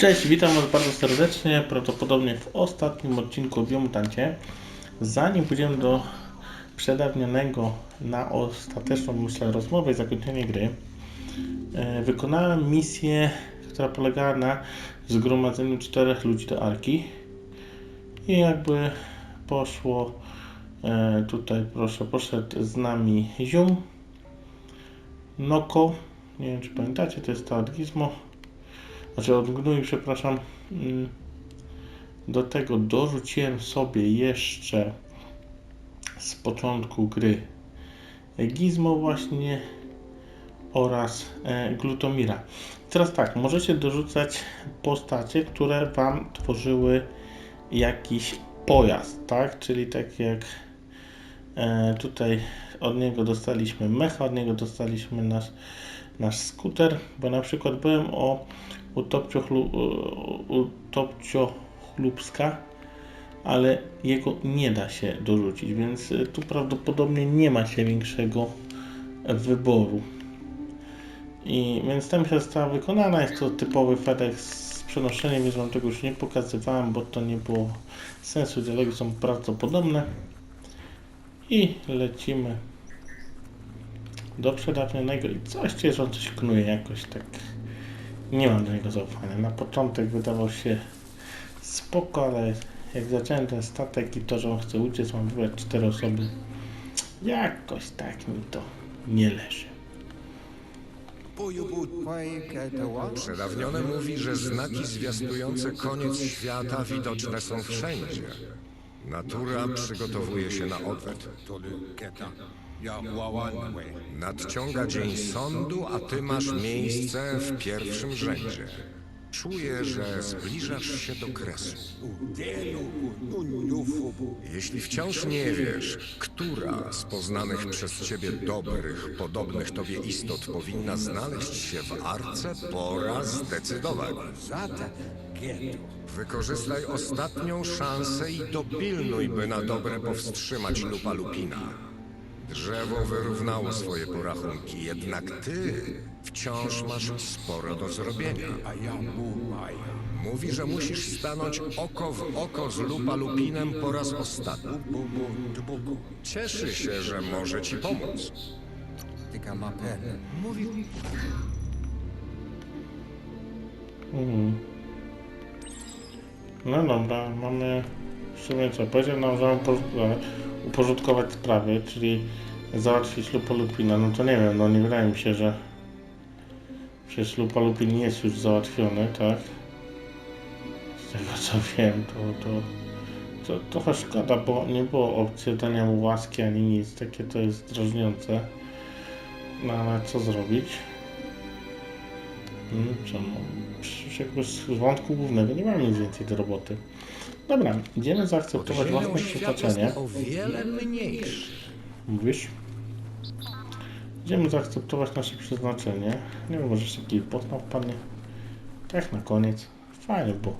Cześć, witam Was bardzo serdecznie, prawdopodobnie w ostatnim odcinku o Biomutancie. Zanim pójdziemy do przedawnionego na ostateczną, myślę, rozmowę i zakończenie gry, e, wykonałem misję, która polegała na zgromadzeniu czterech ludzi do Arki. I jakby poszło e, tutaj, proszę, poszedł z nami Zium, Noko, nie wiem czy pamiętacie, to jest to Gizmo, znaczy od Gnui, przepraszam. Mm, Do tego dorzuciłem sobie jeszcze z początku gry Gizmo właśnie oraz e, Glutomira. Teraz tak, możecie dorzucać postacie, które Wam tworzyły jakiś pojazd, tak? Czyli tak jak e, tutaj od niego dostaliśmy mecha, od niego dostaliśmy nasz, nasz skuter, bo na przykład byłem o Utopcio, chlu, Utopcio Chlubska, ale jego nie da się dorzucić, więc y, tu prawdopodobnie nie ma się większego wyboru. I więc ta misja została wykonana, jest to typowy FedEx z przenoszeniem, więc wam tego już nie pokazywałem, bo to nie było sensu, dialogi są bardzo podobne. I lecimy do przedawnionego i coś on coś knuje jakoś tak. Nie mam do niego zaufania. Na początek wydawał się spoko, ale jak zacząłem ten statek i to, że on chce uciec, mam wybrać cztery osoby, jakoś tak mi to nie leży. Przedawnione mówi, że znaki zwiastujące koniec świata widoczne są wszędzie. Natura przygotowuje się na odwet. Nadciąga dzień sądu, a ty masz miejsce w pierwszym rzędzie. Czuję, że zbliżasz się do kresu. Jeśli wciąż nie wiesz, która z poznanych przez ciebie dobrych, podobnych tobie istot powinna znaleźć się w arce, pora zdecydować. Wykorzystaj ostatnią szansę i dopilnuj, by na dobre powstrzymać lupa lupina. Drzewo wyrównało swoje porachunki, jednak ty wciąż masz sporo do zrobienia. Mówi, że musisz stanąć oko w oko z lupa lupinem po raz ostatni. Cieszy się, że może ci pomóc. Mówi, Mhm. No dobra, mamy w sumie co, powiedział nam, że mamy uporząd- e, uporządkować sprawy, czyli załatwić Lupa Lupina, no to nie wiem, no nie wydaje mi się, że przecież Lupa Lupin jest już załatwiony, tak? Z tego co wiem, to, to, to trochę szkoda, bo nie było opcji dania mu łaski ani nic, takie to jest drażniące. No ale co zrobić? Hmm, co no, przecież jakby z wątku głównego nie mamy nic więcej do roboty. Dobra, idziemy zaakceptować własne jest o wiele mniejszy. Mówisz? Idziemy zaakceptować nasze przeznaczenie. Nie wiem, może jeszcze poznał wpadnie. Tak na koniec. Fajnie było.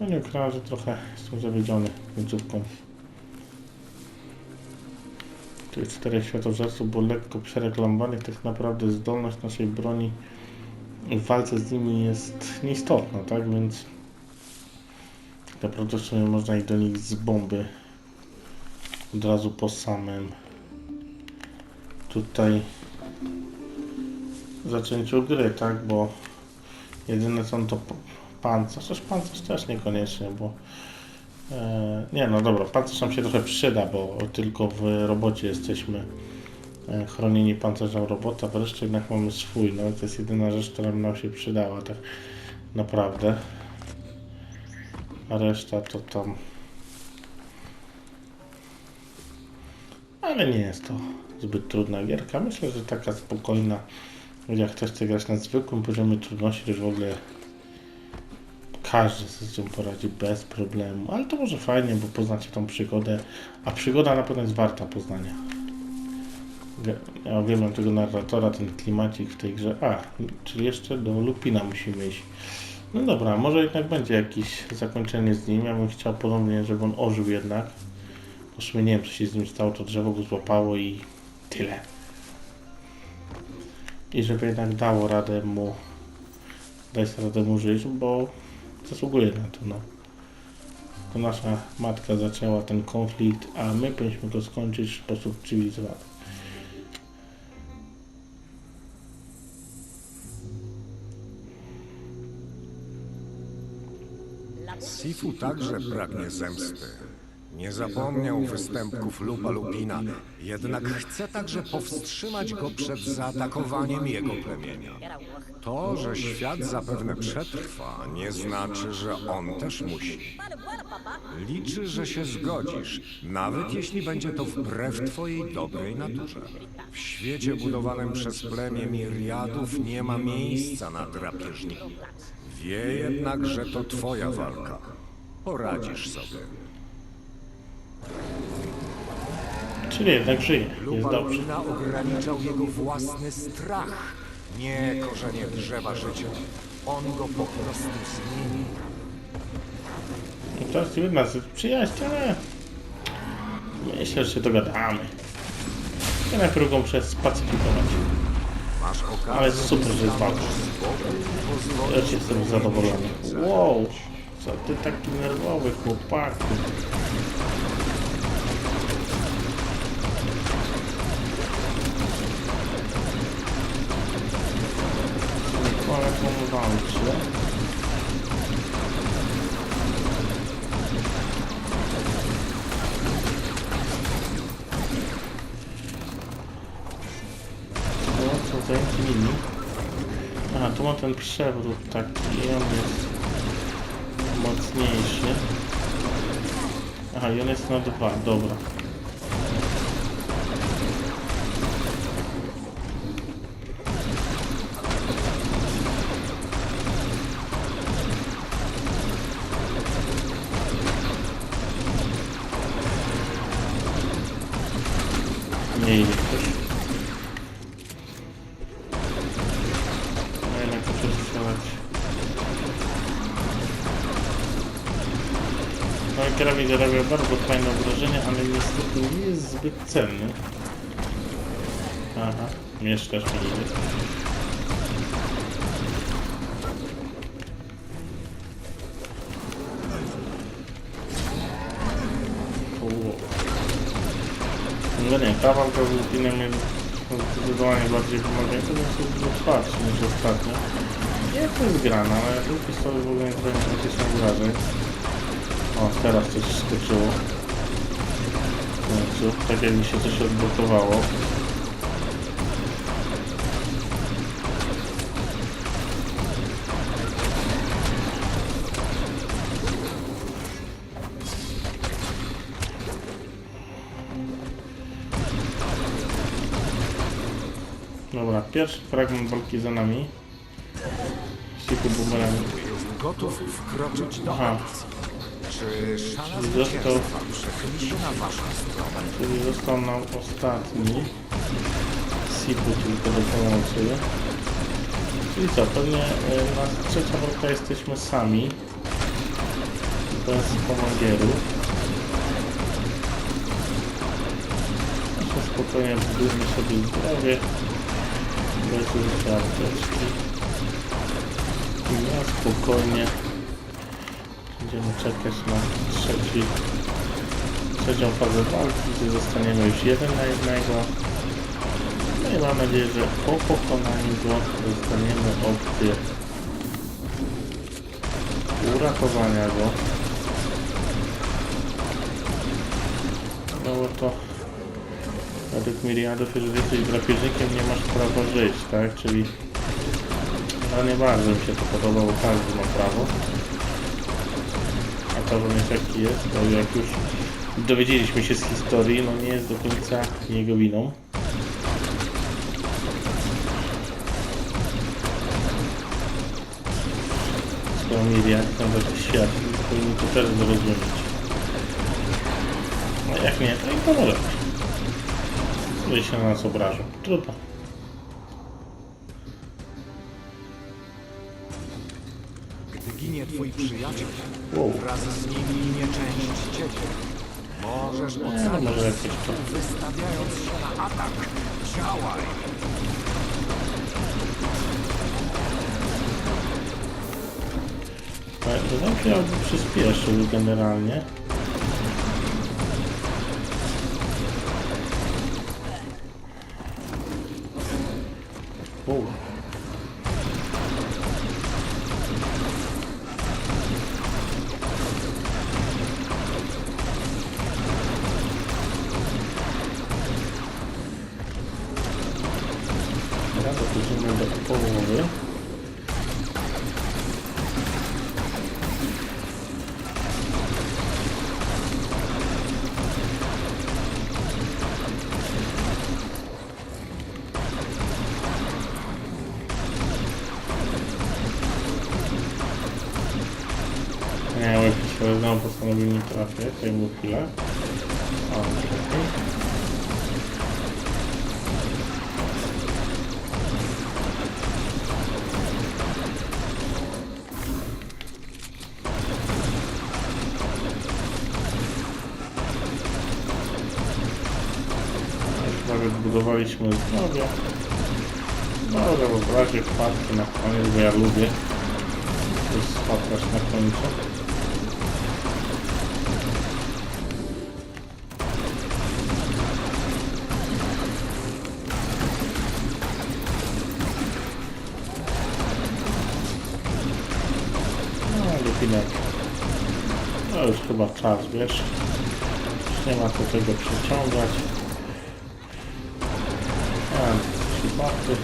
No nie ukrywam, że trochę jestem zawiedziony końcówką. Tych czterech światożerców było lekko przereklamowanych. Tak naprawdę zdolność naszej broni w walce z nimi jest nieistotna, tak? Więc naprawdę w sumie można ich do nich z bomby od razu po samym tutaj zaczęciu gry, tak? Bo jedyne co to pancerz, chociaż pancerz też niekoniecznie, bo e, nie no dobra, pancerz nam się trochę przyda, bo tylko w robocie jesteśmy e, chronieni pancerzem robota, wreszcie jednak mamy swój, no to jest jedyna rzecz, która nam się przydała, tak naprawdę. A reszta to tam Ale nie jest to zbyt trudna gierka. Myślę, że taka spokojna. Jak ktoś chce grać na zwykłym poziomie trudności, to już w ogóle każdy sobie z tym poradzi bez problemu. Ale to może fajnie, bo poznacie tą przygodę. A przygoda na pewno jest warta poznania. Ja uwielbiam tego narratora, ten klimacik w tej grze. A, czyli jeszcze do Lupina musimy iść. No dobra, może jednak będzie jakieś zakończenie z nim. Ja bym chciał ponownie, żeby on ożył jednak. W sumie nie wiem, co się z nim stało, to drzewo go złapało i tyle. I żeby jednak dało radę mu sobie radę mu żyć, bo zasługuje na to, no. To nasza matka zaczęła ten konflikt, a my powinniśmy go skończyć w sposób cywilizowany. Sifu także pragnie zemsty. Nie zapomniał występków Lupa Lupina, jednak chce także powstrzymać go przed zaatakowaniem jego plemienia. To, że świat zapewne przetrwa, nie znaczy, że on też musi. Liczy, że się zgodzisz, nawet jeśli będzie to wbrew twojej dobrej naturze. W świecie budowanym przez plemię Miriadów nie ma miejsca na drapieżniki. Wie jednak, że to twoja walka. Poradzisz sobie. Czyli jednak żyje, jest dobrze. Ograniczał jego własny strach, nie korzenie drzewa życia. On go po prostu zmienił. To jest jedna z przyjaźni, ale myślę, że się dogadamy. Ja najpierw go muszę spacyfikować. Ale super, że jest walka. Ja jestem zadowolony. Wow, co ty taki nerwowy chłopaku. Pomywałem się. No, ten przewrót taki on jest mocniejszy. Aha, i on jest na dwa, dobra. Nie. Kierownik zarabia bardzo fajne obrażenia, ale niestety nie jest zbyt cenny. Aha, mieszkasz mi. Uuu. No nie, ta walka z Lupinem jest zdecydowanie bardziej wymagająca, więc jest dużo twardszy niż ostatnio. Nie to jest grana, ale Lupis to w ogóle nie zrobią praktycznie wrażeń. O, teraz coś skoczyło. W tak jakby się coś odblokowało. Dobra, pierwszy fragment walki za nami. Siku Boomerang. Jest gotów wkroczyć do Aha. akcji. Czyli został- nam ostatni. Sipu tylko do pomocy. Czyli co, pewnie e, na trzecia walka jesteśmy sami. Bez. Jeszcze spokojnie budujmy sobie zdrowie. Bez użycia apteczki. I na spokojnie będziemy czekać na trzeci trzecią fazę walki, gdzie zostaniemy już jeden na jednego. No i mam nadzieję, że po pokonaniu go dostaniemy opcję uratowania go. No bo to według Miriadów, jeżeli jesteś drapieżnikiem, nie masz prawa żyć, tak? Czyli no nie bardzo mi się to podoba, bo każdy ma prawo. A jest jaki jest, to jak już dowiedzieliśmy się z historii, no nie jest do końca jego winą. Skoro mieli jak tam taki świat, to powinni to też zrozumieć. No jak nie, to im pomożemy. Jeżeli się na nas obrażą. Trudno. Twój przyjaciel, Wow. wraz z nim ginie część ciebie. Możesz Nie, ocalić może jakieś to. wystawiając się na atak. Działaj! To nam się jakby przyspieszył generalnie. U. Łyki się znowu postanowił nie trafię, tutaj był chwilę. O, zbudowaliśmy zdrowie. Dobra, bo w razie wpadki na koniec, bo ja lubię coś spatrać na końcu. Chyba czas, wiesz. Nie ma co tego przeciągać. Baty.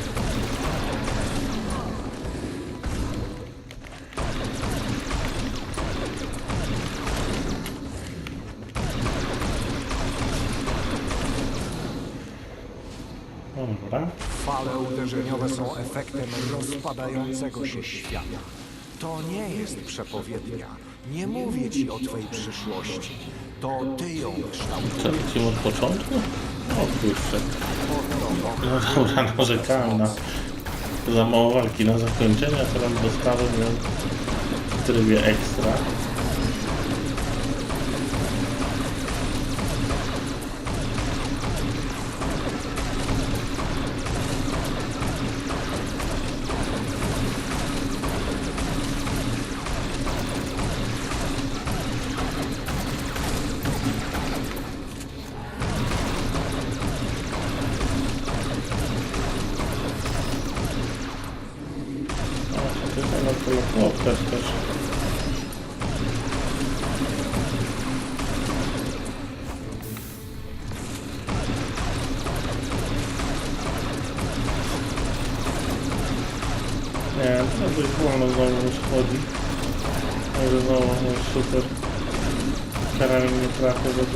Dobra. Fale uderzeniowe są efektem rozpadającego się świata. To nie jest przepowiednia. Nie mówię ci o twej przyszłości. To ty ją Co, kształtujesz. lecimy od początku? O kurczę. No dobra, narzekałem na za mało walki na zakończenie, a teraz dostałem ją w trybie ekstra.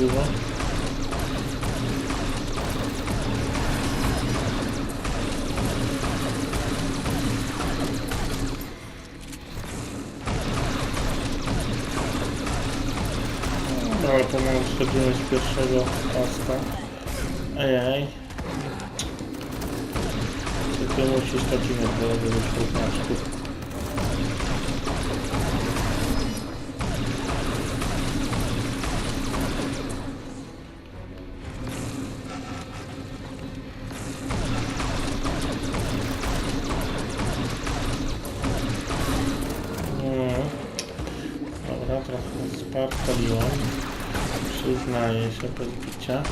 Dużo. No, ale pomału schodzimy z pierwszego paska. Ejej. Tylko musi schodzimy do tego szkółkaczków. Mm. Się bez.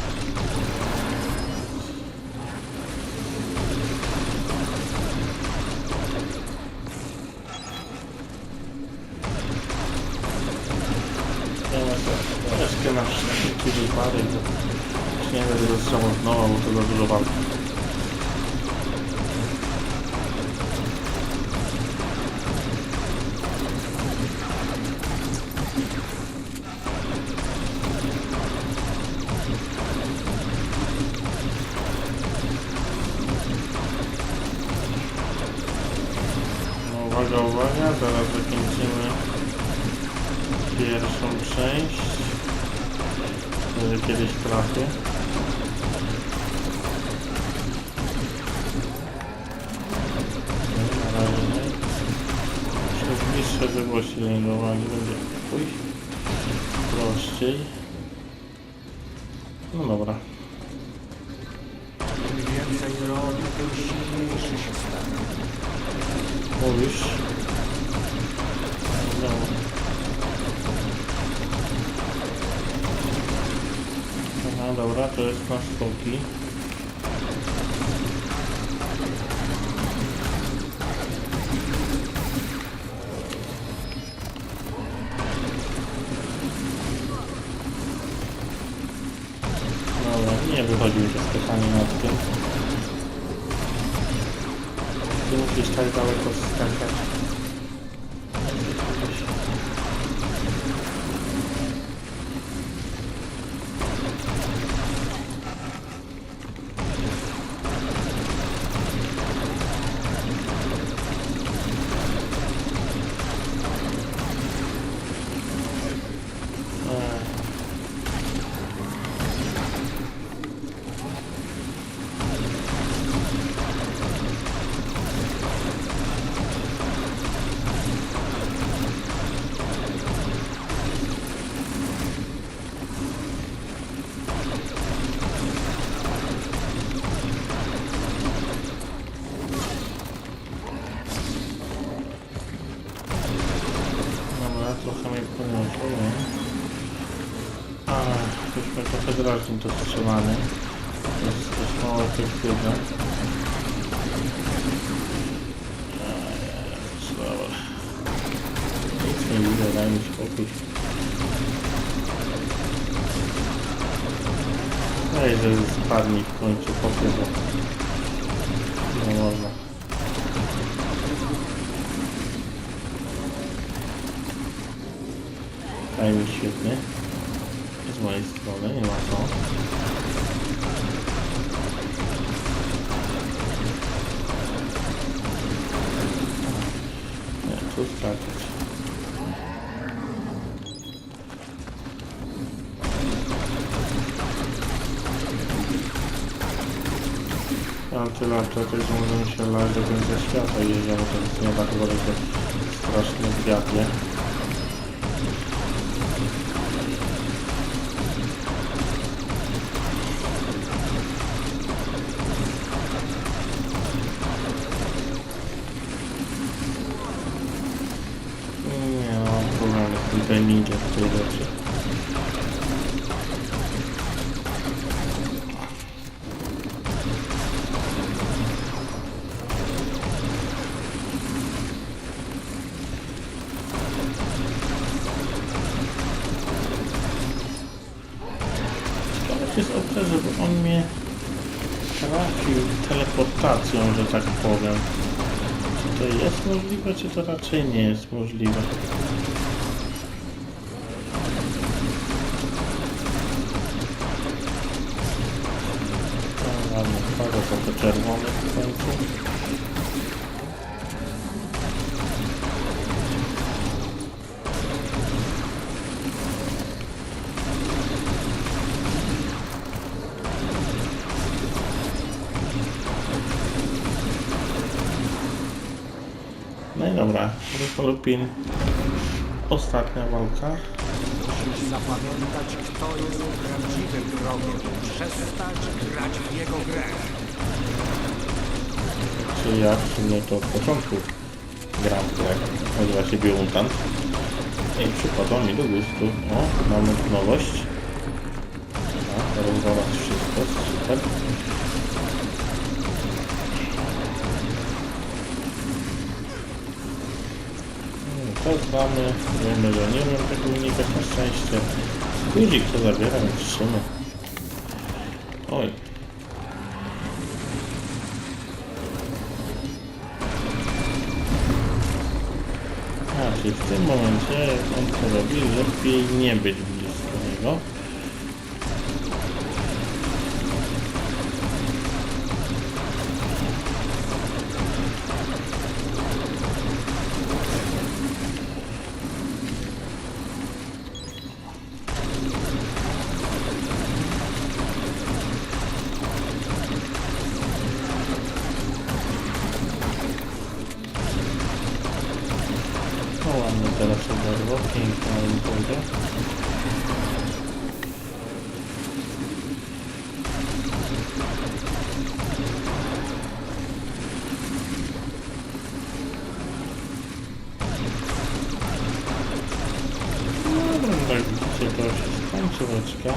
Uwaga, uwaga, zaraz zakończymy pierwszą część. Może kiedyś trafię. Na razie nie. Przez bliższe odległości lądowanie będzie pójść prościej. No dobra. To jest na skoki. Dobra, nie wychodzi mi to skakanie nad tym. Ty musisz tak daleko skakać. Jesteśmy trochę to strzelanie. To jest dość mało efektywne. Dobra. Nic nie widzę, daj mi spokój. Ej, że spadnij w końcu popie, bo nie można. Fajnie, świetnie. Z mojej strony, nie ma co. Nie, tu. Mam tyle apteczek, że możemy się lać do końca świata i jedziemy, to jest nie tak bardzo strasznie kwiatnie. Jest możliwe, czy to raczej nie jest możliwe? No wchodzę po to czerwone w końcu. Dobra, Lupin. Ostatnia walka. Zapamiętać, kto jest prawdziwym wrogiem. Przestać grać w jego grę. Czy ja w sumie to od początku gram w grę. Nazywa się Biomutant. I przypadła mi do gustu. O, mamy nowość. Teraz zaraz wszystko, super. Znamy, wiemy, że nie wiem tego unikać na szczęście. Guzik to zabiera, więc trzyma. Oj, A, czyli w tym momencie, on to robi, lepiej nie być blisko niego. ledwo, pięknie im pójdzie. No dobra, jak widzicie to już jest końcóweczka.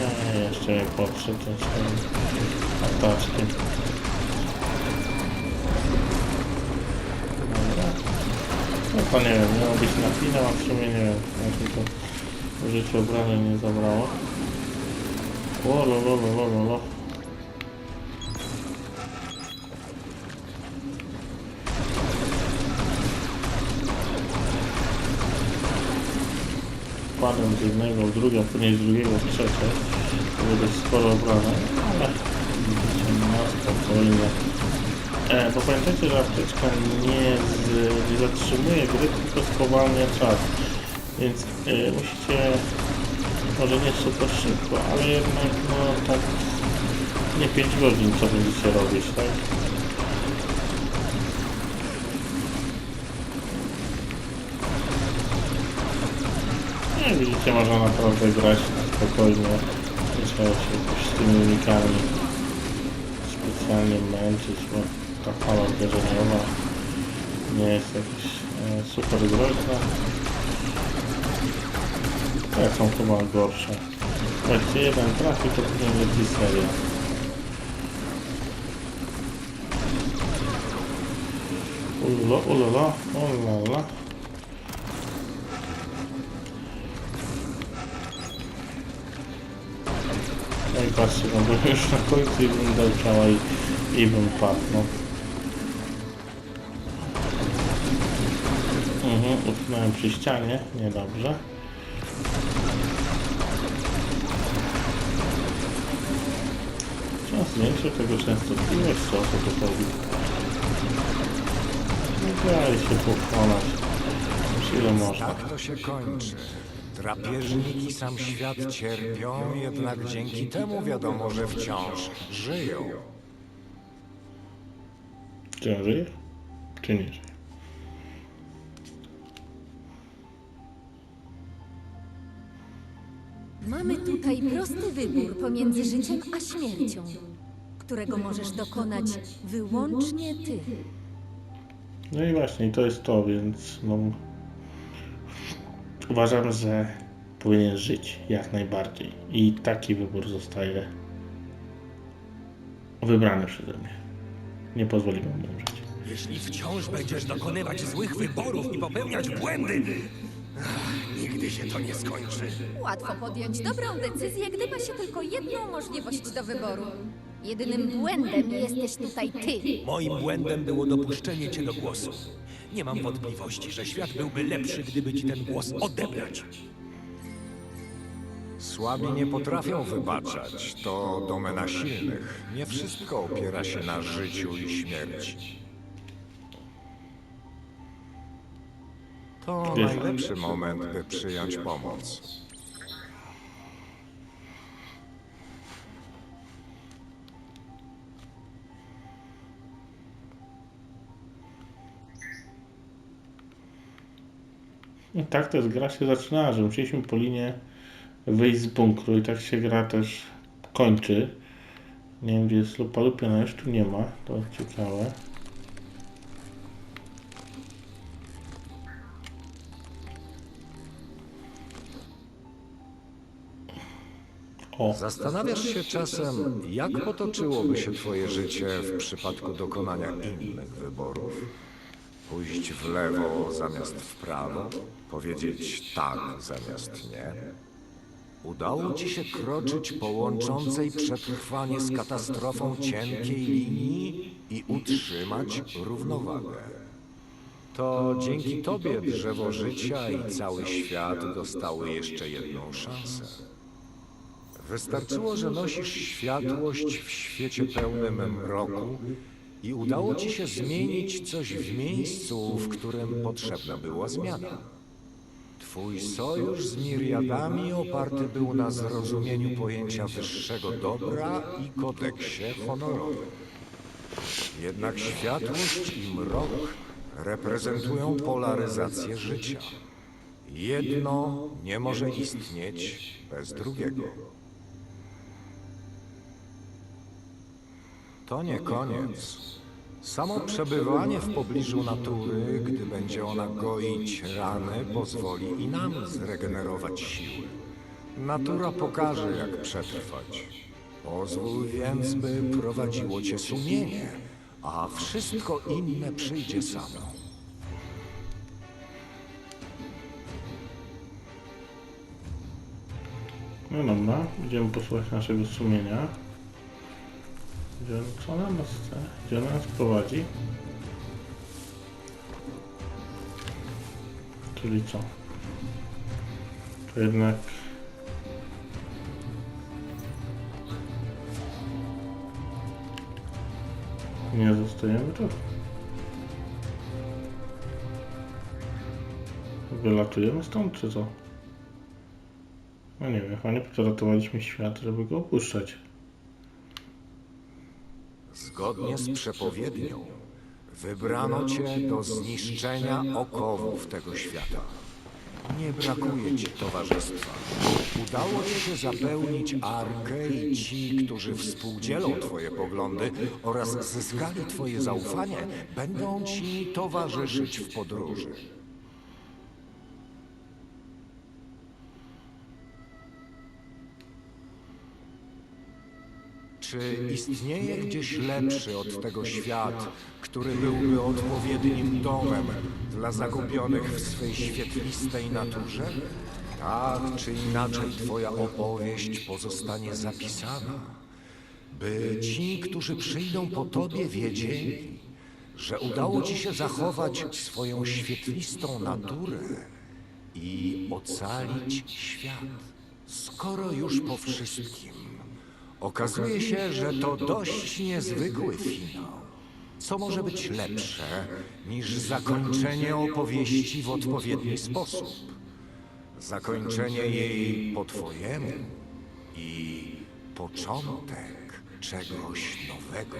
Eee, jeszcze poprzeć ten ataczkiem. Dobra. No to nie wiem, miało być na finał, a w sumie nie wiem, jak to w życiu obrażeń nie zabrało. O, lo, lo, lo. Padłem z jednego w drugie, a później z drugiego w trzecie. To będzie sporo obrażeń, ale spokojnie. E, bo pamiętajcie, że apteczka nie, z, nie zatrzymuje gry, tylko spowalnia czas. Więc e, musicie, może nie super szybko, ale jednak no tak nie 5 godzin co będziecie robić, tak? Nie, widzicie, można naprawdę grać spokojnie. Nie trzeba się z tymi unikami specjalnie męczyć, bo ta fala uderzeniowa nie jest jakaś e, super groźna. Te są chyba gorsze. Właściwie jeden trafi, to później leci seria. Ulala, ulala, ulala. Patrzcie, no byłem już na końcu i bym dał ciała i, i bym padł, no. Mhm, utknąłem przy ścianie, niedobrze. Trzeba zwiększyć tego częstotliwość, co o co tu chodzi. Nie daj się. Już ile można. Tak to się kończy. Drapieżnik i sam świat cierpią, jednak dzięki temu wiadomo, że wciąż żyją. Czy on żyje? Czy nie żyje? Mamy tutaj prosty wybór pomiędzy życiem a śmiercią, którego możesz dokonać wyłącznie ty. No i właśnie, i to jest to, więc no, uważam, że powinien żyć jak najbardziej. I taki wybór zostaje wybrany przeze mnie. Nie pozwolimy mu umrzeć. Jeśli wciąż będziesz dokonywać złych wyborów i popełniać błędy, ach, nigdy się to nie skończy. Łatwo podjąć dobrą decyzję, gdy ma się tylko jedną możliwość do wyboru. Jedynym błędem jesteś tutaj ty. Moim błędem było dopuszczenie cię do głosu. Nie mam wątpliwości, że świat byłby lepszy, gdyby ci ten głos odebrać. Słabi nie potrafią wybaczać. To domena silnych. Nie wszystko opiera się na życiu i śmierci. To najlepszy moment, by przyjąć pomoc. I tak też gra się zaczynała, że musieliśmy po linie wyjść z bunkru i tak się gra też kończy. Nie wiem gdzie jest lupa lupiana, już tu nie ma, to ciekawe. O, Zastanawiasz się czasem, jak potoczyłoby się twoje życie w przypadku dokonania innych wyborów? Pójść w lewo zamiast w prawo? Powiedzieć tak zamiast nie? Udało ci się kroczyć po łączącej przetrwanie z katastrofą cienkiej linii i utrzymać równowagę. To dzięki tobie drzewo życia i cały świat dostały jeszcze jedną szansę. Wystarczyło, że nosisz światłość w świecie pełnym mroku i udało ci się zmienić coś w miejscu, w którym potrzebna była zmiana. Twój sojusz z Miriadami oparty był na zrozumieniu pojęcia wyższego dobra i kodeksie honorowym. Jednak światłość i mrok reprezentują polaryzację życia. Jedno nie może istnieć bez drugiego. To nie koniec. Samo przebywanie w pobliżu natury, gdy będzie ona goić rany, pozwoli i nam zregenerować siły. Natura pokaże, jak przetrwać. Pozwól więc, by prowadziło cię sumienie, a wszystko inne przyjdzie samo. No dobra, będziemy posłuchać naszego sumienia. Gdzie, co ona nas chce? Gdzie ona nas prowadzi? Czyli co? To jednak... Nie zostajemy tu. Wylatujemy stąd, czy co? No nie wiem, chyba nie ratowaliśmy świat, żeby go opuszczać. Zgodnie z przepowiednią, wybrano cię do zniszczenia okowów tego świata. Nie brakuje ci towarzystwa. Udało ci się zapełnić arkę i ci, którzy współdzielą twoje poglądy oraz zyskali twoje zaufanie, będą ci towarzyszyć w podróży. Czy istnieje gdzieś lepszy od tego świat, który byłby odpowiednim domem dla zagubionych w swej świetlistej naturze? Tak czy inaczej, Twoja opowieść pozostanie zapisana, by ci, którzy przyjdą po Tobie, wiedzieli, że udało Ci się zachować swoją świetlistą naturę i ocalić świat. Skoro już po wszystkim okazuje się, że to dość niezwykły finał. Co może być lepsze niż zakończenie opowieści w odpowiedni sposób? Zakończenie jej po Twojemu i początek czegoś nowego.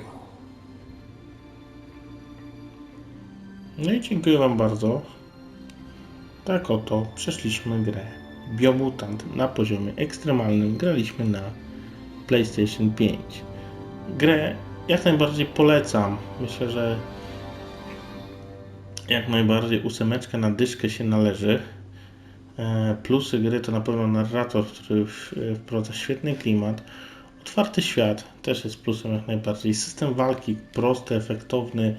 No i dziękuję Wam bardzo. Tak oto przeszliśmy grę Biomutant na poziomie ekstremalnym. Graliśmy na PlayStation 5. Grę jak najbardziej polecam. Myślę, że jak najbardziej ósemeczka na dyszkę się należy. E, Plusy gry to na pewno narrator, który w- wprowadza świetny klimat. Otwarty świat też jest plusem jak najbardziej. System walki prosty, efektowny.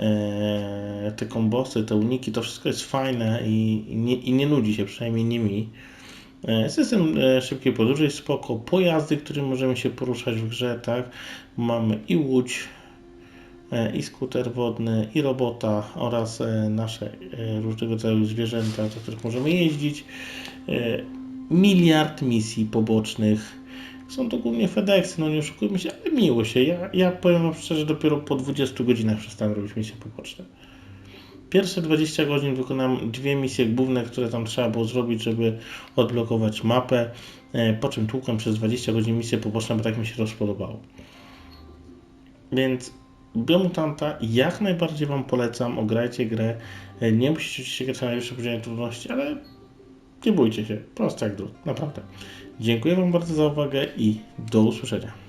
E, te kombosy, te uniki, to wszystko jest fajne i, nie, i nie nudzi się, przynajmniej nie mi. E, System e, szybkiej podróży jest spoko. Pojazdy, którym możemy się poruszać w grze, tak? Mamy i łódź, e, i skuter wodny, i robota oraz nasze różnego rodzaju zwierzęta, do których możemy jeździć. Miliard misji pobocznych. Są to głównie FedExy, no nie oszukujmy się, ale miło się. Ja, ja powiem Wam szczerze, dopiero po 20 godzinach przestałem robić misje poboczne. Pierwsze 20 godzin wykonałem dwie misje główne, które tam trzeba było zrobić, żeby odblokować mapę, e, po czym tłukłem przez 20 godzin misje poboczne, bo tak mi się rozpodobało. Więc Biomutanta jak najbardziej Wam polecam, ograjcie grę. E, Nie musicie oczywiście grać na najwyższym poziomie trudności, ale nie bójcie się, prosto jak drut, naprawdę. Dziękuję Wam bardzo za uwagę i do usłyszenia.